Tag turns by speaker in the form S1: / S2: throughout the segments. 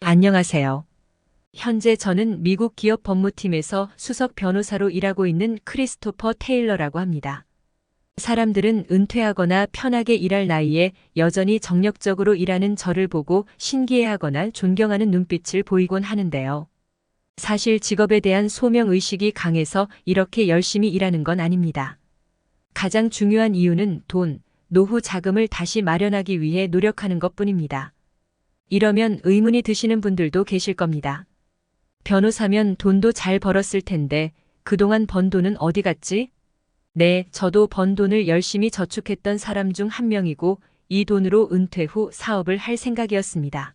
S1: 안녕하세요. 현재 저는 미국 기업 법무팀에서 수석 변호사로 일하고 있는 크리스토퍼 테일러라고 합니다. 사람들은 은퇴하거나 편하게 일할 나이에 여전히 정력적으로 일하는 저를 보고 신기해하거나 존경하는 눈빛을 보이곤 하는데요. 사실 직업에 대한 소명의식이 강해서 이렇게 열심히 일하는 건 아닙니다. 가장 중요한 이유는 돈, 노후 자금을 다시 마련하기 위해 노력하는 것 뿐입니다. 이러면 의문이 드시는 분들도 계실 겁니다. 변호사면 돈도 잘 벌었을 텐데 그동안 번 돈은 어디 갔지? 네, 저도 번 돈을 열심히 저축했던 사람 중 한 명이고 이 돈으로 은퇴 후 사업을 할 생각이었습니다.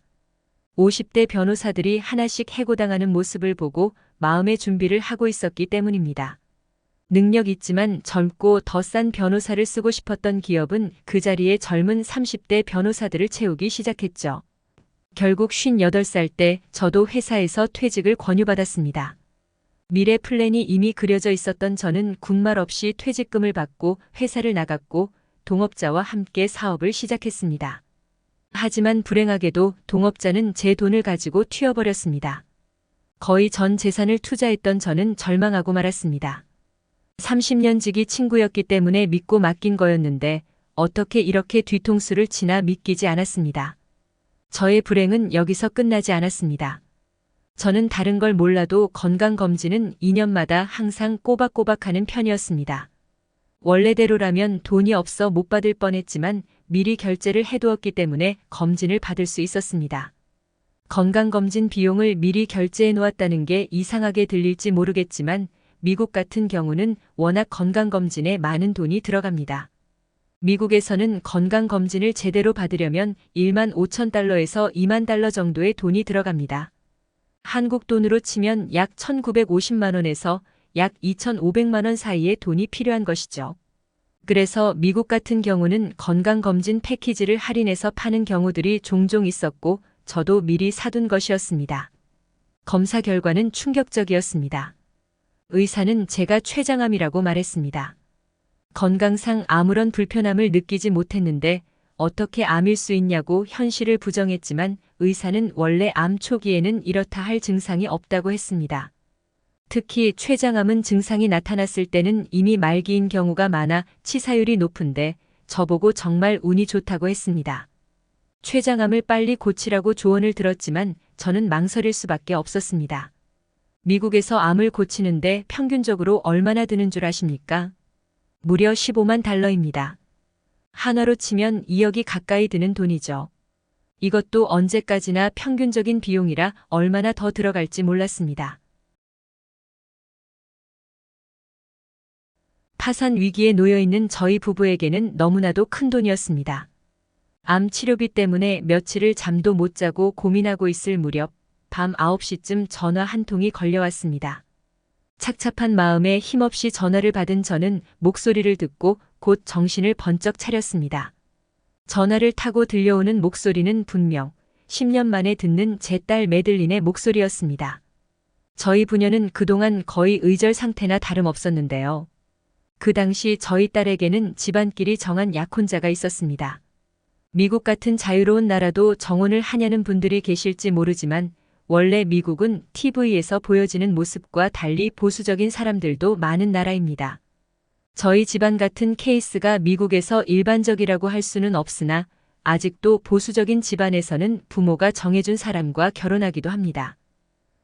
S1: 50대 변호사들이 하나씩 해고당하는 모습을 보고 마음의 준비를 하고 있었기 때문입니다. 능력 있지만 젊고 더 싼 변호사를 쓰고 싶었던 기업은 그 자리에 젊은 30대 변호사들을 채우기 시작했죠. 결국 58살 때 저도 회사에서 퇴직을 권유받았습니다. 미래 플랜이 이미 그려져 있었던 저는 군말 없이 퇴직금을 받고 회사를 나갔고 동업자와 함께 사업을 시작했습니다. 하지만 불행하게도 동업자는 제 돈을 가지고 튀어버렸습니다. 거의 전 재산을 투자했던 저는 절망하고 말았습니다. 30년 지기 친구였기 때문에 믿고 맡긴 거였는데 어떻게 이렇게 뒤통수를 치나 믿기지 않았습니다. 저의 불행은 여기서 끝나지 않았습니다. 저는 다른 걸 몰라도 건강검진은 2년마다 항상 꼬박꼬박 하는 편이었습니다. 원래대로라면 돈이 없어 못 받을 뻔했지만 미리 결제를 해두었기 때문에 검진을 받을 수 있었습니다. 건강검진 비용을 미리 결제해 놓았다는 게 이상하게 들릴지 모르겠지만 미국 같은 경우는 워낙 건강검진에 많은 돈이 들어갑니다. 미국에서는 건강검진을 제대로 받으려면 1만 5천 달러에서 2만 달러 정도의 돈이 들어갑니다. 한국 돈으로 치면 약 1,950만 원에서 약 2,500만 원 사이의 돈이 필요한 것이죠. 그래서 미국 같은 경우는 건강검진 패키지를 할인해서 파는 경우들이 종종 있었고 저도 미리 사둔 것이었습니다. 검사 결과는 충격적이었습니다. 의사는 제가 췌장암이라고 말했습니다. 건강상 아무런 불편함을 느끼지 못했는데 어떻게 암일 수 있냐고 현실을 부정했지만 의사는 원래 암 초기에는 이렇다 할 증상이 없다고 했습니다. 특히 췌장암은 증상이 나타났을 때는 이미 말기인 경우가 많아 치사율이 높은데 저보고 정말 운이 좋다고 했습니다. 췌장암을 빨리 고치라고 조언을 들었지만 저는 망설일 수밖에 없었습니다. 미국에서 암을 고치는데 평균적으로 얼마나 드는 줄 아십니까? 무려 15만 달러입니다. 한화로 치면 2억이 가까이 드는 돈이죠. 이것도 언제까지나 평균적인 비용이라 얼마나 더 들어갈지 몰랐습니다. 파산 위기에 놓여 있는 저희 부부에게는 너무나도 큰 돈이었습니다. 암 치료비 때문에 며칠을 잠도 못 자고 고민하고 있을 무렵 밤 9시쯤 전화 한 통이 걸려왔습니다. 착잡한 마음에 힘없이 전화를 받은 저는 목소리를 듣고 곧 정신을 번쩍 차렸습니다. 전화를 타고 들려오는 목소리는 분명 10년 만에 듣는 제 딸 메들린의 목소리였습니다. 저희 부녀는 그동안 거의 의절 상태나 다름없었는데요. 그 당시 저희 딸에게는 집안끼리 정한 약혼자가 있었습니다. 미국 같은 자유로운 나라도 정혼을 하냐는 분들이 계실지 모르지만 원래 미국은 TV에서 보여지는 모습과 달리 보수적인 사람들도 많은 나라입니다. 저희 집안 같은 케이스가 미국에서 일반적이라고 할 수는 없으나 아직도 보수적인 집안에서는 부모가 정해준 사람과 결혼하기도 합니다.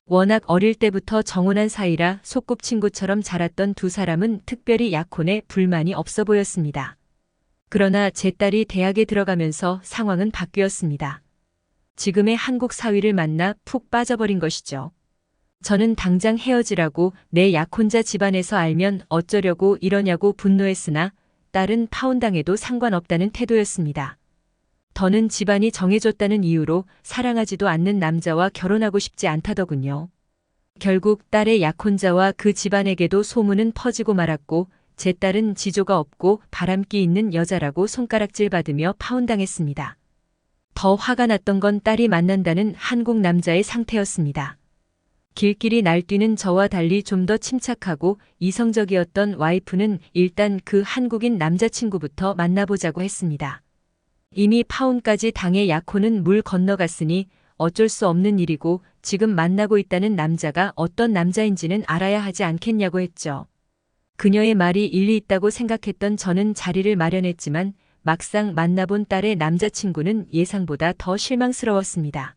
S1: 워낙 어릴 때부터 정혼한 사이라 소꿉친구처럼 자랐던 두 사람은 특별히 약혼에 불만이 없어 보였습니다. 그러나 제 딸이 대학에 들어가면서 상황은 바뀌었습니다. 지금의 한국 사위를 만나 푹 빠져버린 것이죠. 저는 당장 헤어지라고 내 약혼자 집안에서 알면 어쩌려고 이러냐고 분노했으나 딸은 파혼당해도 상관없다는 태도였습니다. 더는 집안이 정해줬다는 이유로 사랑하지도 않는 남자와 결혼하고 싶지 않다더군요. 결국 딸의 약혼자와 그 집안에게도 소문은 퍼지고 말았고 제 딸은 지조가 없고 바람기 있는 여자라고 손가락질 받으며 파혼당했습니다. 더 화가 났던 건 딸이 만난다는 한국 남자의 상태였습니다. 길길이 날뛰는 저와 달리 좀 더 침착하고 이성적이었던 와이프는 일단 그 한국인 남자친구부터 만나보자고 했습니다. 이미 파혼까지 당해 약혼은 물 건너갔으니 어쩔 수 없는 일이고 지금 만나고 있다는 남자가 어떤 남자인지는 알아야 하지 않겠냐고 했죠. 그녀의 말이 일리 있다고 생각했던 저는 자리를 마련했지만 막상 만나본 딸의 남자친구는 예상보다 더 실망스러웠습니다.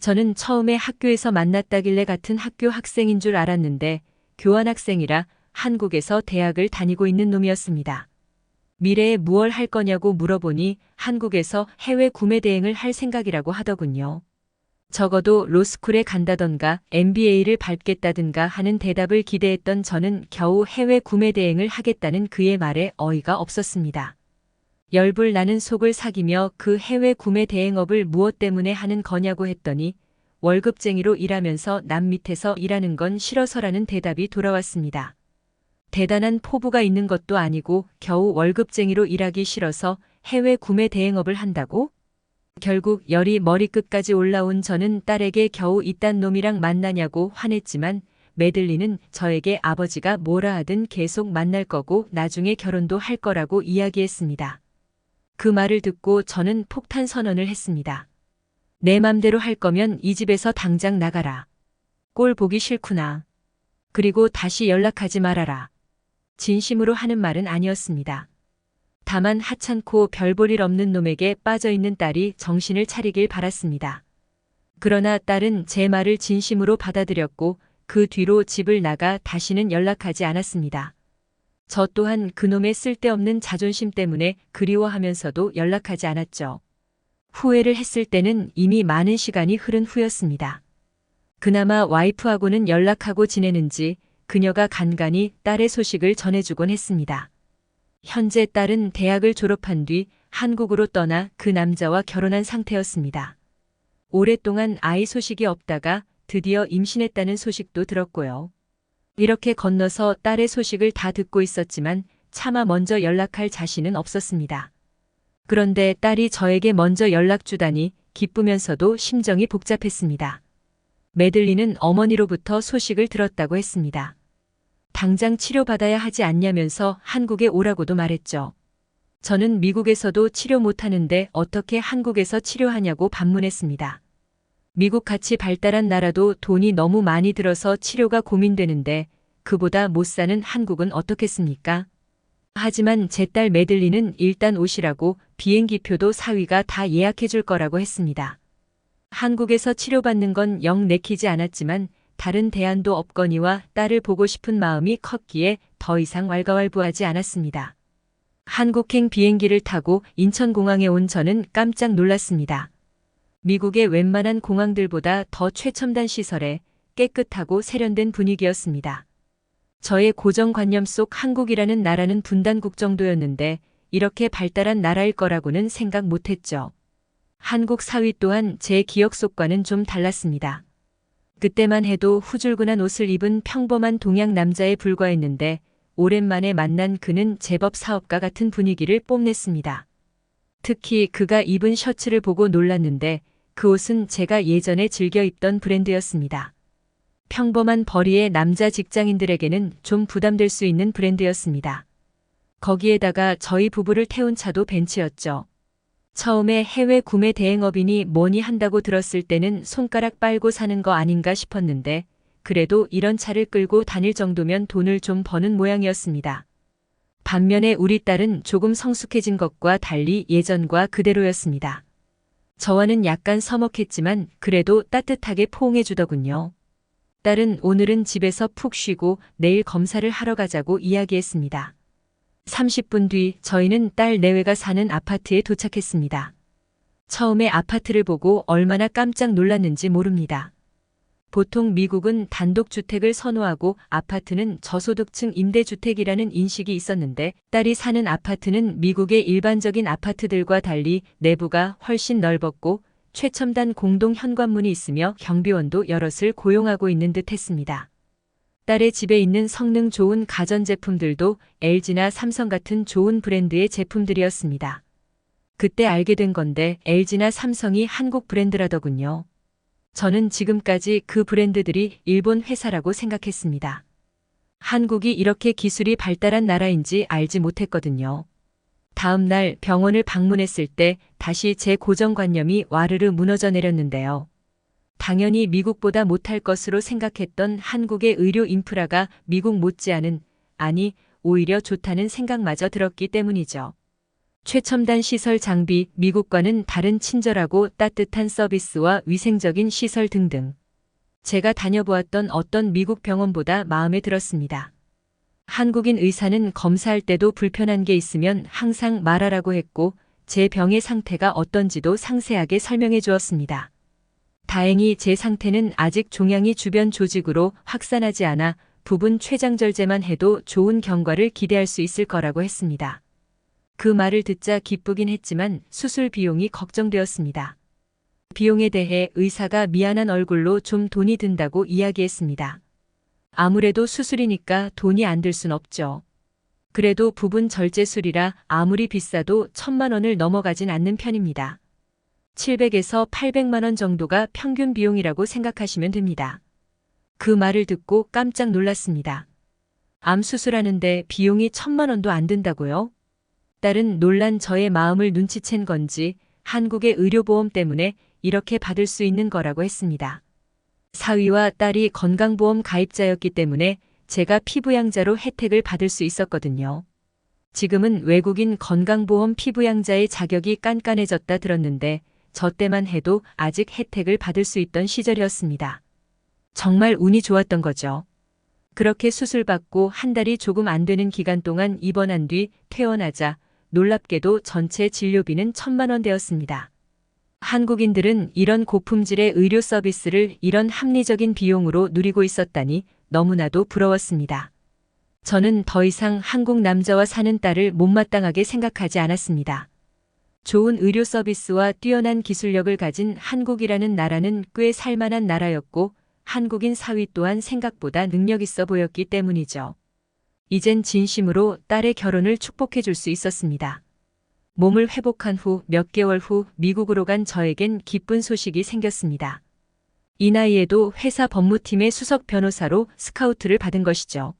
S1: 저는 처음에 학교에서 만났다길래 같은 학교 학생인 줄 알았는데 교환학생이라 한국에서 대학을 다니고 있는 놈이었습니다. 미래에 무얼 할 거냐고 물어보니 한국에서 해외 구매 대행을 할 생각이라고 하더군요. 적어도 로스쿨에 간다던가 MBA를 밟겠다든가 하는 대답을 기대했던 저는 겨우 해외 구매 대행을 하겠다는 그의 말에 어이가 없었습니다. 열불 나는 속을 사귀며 그 해외 구매 대행업을 무엇 때문에 하는 거냐고 했더니 월급쟁이로 일하면서 남 밑에서 일하는 건 싫어서라는 대답이 돌아왔습니다. 대단한 포부가 있는 것도 아니고 겨우 월급쟁이로 일하기 싫어서 해외 구매 대행업을 한다고? 결국 열이 머리끝까지 올라온 저는 딸에게 겨우 이딴 놈이랑 만나냐고 화냈지만 메들리는 저에게 아버지가 뭐라 하든 계속 만날 거고 나중에 결혼도 할 거라고 이야기했습니다. 그 말을 듣고 저는 폭탄 선언을 했습니다. 내 맘대로 할 거면 이 집에서 당장 나가라. 꼴 보기 싫구나. 그리고 다시 연락하지 말아라. 진심으로 하는 말은 아니었습니다. 다만 하찮고 별볼일 없는 놈에게 빠져있는 딸이 정신을 차리길 바랐습니다. 그러나 딸은 제 말을 진심으로 받아들였고 그 뒤로 집을 나가 다시는 연락하지 않았습니다. 저 또한 그놈의 쓸데없는 자존심 때문에 그리워하면서도 연락하지 않았죠. 후회를 했을 때는 이미 많은 시간이 흐른 후였습니다. 그나마 와이프하고는 연락하고 지내는지 그녀가 간간히 딸의 소식을 전해주곤 했습니다. 현재 딸은 대학을 졸업한 뒤 한국으로 떠나 그 남자와 결혼한 상태였습니다. 오랫동안 아이 소식이 없다가 드디어 임신했다는 소식도 들었고요. 이렇게 건너서 딸의 소식을 다 듣고 있었지만 차마 먼저 연락할 자신은 없었습니다. 그런데 딸이 저에게 먼저 연락 주다니 기쁘면서도 심정이 복잡했습니다. 메들리는 어머니로부터 소식을 들었다고 했습니다. 당장 치료받아야 하지 않냐면서 한국에 오라고도 말했죠. 저는 미국에서도 치료 못하는데 어떻게 한국에서 치료하냐고 반문했습니다. 미국 같이 발달한 나라도 돈이 너무 많이 들어서 치료가 고민되는데 그보다 못 사는 한국은 어떻겠습니까? 하지만 제 딸 메들리는 일단 오시라고 비행기표도 사위가 다 예약해 줄 거라고 했습니다. 한국에서 치료받는 건 영 내키지 않았지만 다른 대안도 없거니와 딸을 보고 싶은 마음이 컸기에 더 이상 왈가왈부하지 않았습니다. 한국행 비행기를 타고 인천공항에 온 저는 깜짝 놀랐습니다. 미국의 웬만한 공항들보다 더 최첨단 시설에 깨끗하고 세련된 분위기였습니다. 저의 고정관념 속 한국이라는 나라는 분단국 정도였는데 이렇게 발달한 나라일 거라고는 생각 못했죠. 한국 사위 또한 제 기억 속과는 좀 달랐습니다. 그때만 해도 후줄근한 옷을 입은 평범한 동양 남자에 불과했는데 오랜만에 만난 그는 제법 사업가 같은 분위기를 뽐냈습니다. 특히 그가 입은 셔츠를 보고 놀랐는데 그 옷은 제가 예전에 즐겨 입던 브랜드였습니다. 평범한 벌이의 남자 직장인들에게는 좀 부담될 수 있는 브랜드였습니다. 거기에다가 저희 부부를 태운 차도 벤츠였죠. 처음에 해외 구매 대행업이니 뭐니 한다고 들었을 때는 손가락 빨고 사는 거 아닌가 싶었는데 그래도 이런 차를 끌고 다닐 정도면 돈을 좀 버는 모양이었습니다. 반면에 우리 딸은 조금 성숙해진 것과 달리 예전과 그대로였습니다. 저와는 약간 서먹했지만 그래도 따뜻하게 포옹해 주더군요. 딸은 오늘은 집에서 푹 쉬고 내일 검사를 하러 가자고 이야기했습니다. 30분 뒤 저희는 딸 내외가 사는 아파트에 도착했습니다. 처음에 아파트를 보고 얼마나 깜짝 놀랐는지 모릅니다. 보통 미국은 단독주택을 선호하고 아파트는 저소득층 임대주택이라는 인식이 있었는데 딸이 사는 아파트는 미국의 일반적인 아파트들과 달리 내부가 훨씬 넓었고 최첨단 공동 현관문이 있으며 경비원도 여럿을 고용하고 있는 듯 했습니다. 딸의 집에 있는 성능 좋은 가전제품들도 LG나 삼성 같은 좋은 브랜드의 제품들이었습니다. 그때 알게 된 건데 LG나 삼성이 한국 브랜드라더군요. 저는 지금까지 그 브랜드들이 일본 회사라고 생각했습니다. 한국이 이렇게 기술이 발달한 나라인지 알지 못했거든요. 다음 날 병원을 방문했을 때 다시 제 고정관념이 와르르 무너져 내렸는데요. 당연히 미국보다 못할 것으로 생각했던 한국의 의료 인프라가 미국 못지않은, 아니, 오히려 좋다는 생각마저 들었기 때문이죠. 최첨단 시설 장비, 미국과는 다른 친절하고 따뜻한 서비스와 위생적인 시설 등등. 제가 다녀보았던 어떤 미국 병원보다 마음에 들었습니다. 한국인 의사는 검사할 때도 불편한 게 있으면 항상 말하라고 했고, 제 병의 상태가 어떤지도 상세하게 설명해 주었습니다. 다행히 제 상태는 아직 종양이 주변 조직으로 확산하지 않아 부분 췌장절제만 해도 좋은 경과를 기대할 수 있을 거라고 했습니다. 그 말을 듣자 기쁘긴 했지만 수술 비용이 걱정되었습니다. 비용에 대해 의사가 미안한 얼굴로 좀 돈이 든다고 이야기했습니다. 아무래도 수술이니까 돈이 안 들 순 없죠. 그래도 부분 절제술이라 아무리 비싸도 천만 원을 넘어가진 않는 편입니다. 700에서 800만 원 정도가 평균 비용이라고 생각하시면 됩니다. 그 말을 듣고 깜짝 놀랐습니다. 암 수술하는데 비용이 천만 원도 안 든다고요? 딸은 놀란 저의 마음을 눈치챈 건지 한국의 의료보험 때문에 이렇게 받을 수 있는 거라고 했습니다. 사위와 딸이 건강보험 가입자였기 때문에 제가 피부양자로 혜택을 받을 수 있었거든요. 지금은 외국인 건강보험 피부양자의 자격이 깐깐해졌다 들었는데 저 때만 해도 아직 혜택을 받을 수 있던 시절이었습니다. 정말 운이 좋았던 거죠. 그렇게 수술받고 한 달이 조금 안 되는 기간 동안 입원한 뒤 퇴원하자 놀랍게도 전체 진료비는 천만 원 되었습니다. 한국인들은 이런 고품질의 의료 서비스를 이런 합리적인 비용으로 누리고 있었다니 너무나도 부러웠습니다. 저는 더 이상 한국 남자와 사는 딸을 못마땅하게 생각하지 않았습니다. 좋은 의료 서비스와 뛰어난 기술력을 가진 한국이라는 나라는 꽤 살만한 나라였고 한국인 사위 또한 생각보다 능력 있어 보였기 때문이죠. 이젠 진심으로 딸의 결혼을 축복해 줄 수 있었습니다. 몸을 회복한 후 몇 개월 후 미국으로 간 저에겐 기쁜 소식이 생겼습니다. 이 나이에도 회사 법무팀의 수석 변호사로 스카우트를 받은 것이죠.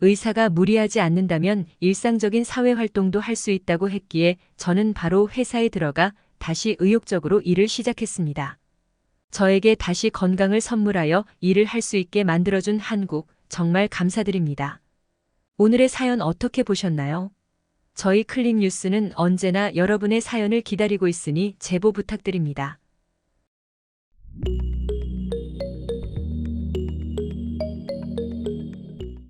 S1: 의사가 무리하지 않는다면 일상적인 사회 활동도 할 수 있다고 했기에 저는 바로 회사에 들어가 다시 의욕적으로 일을 시작했습니다. 저에게 다시 건강을 선물하여 일을 할 수 있게 만들어준 한국 정말 감사드립니다. 오늘의 사연 어떻게 보셨나요? 저희 클릭 뉴스는 언제나 여러분의 사연을 기다리고 있으니 제보 부탁드립니다.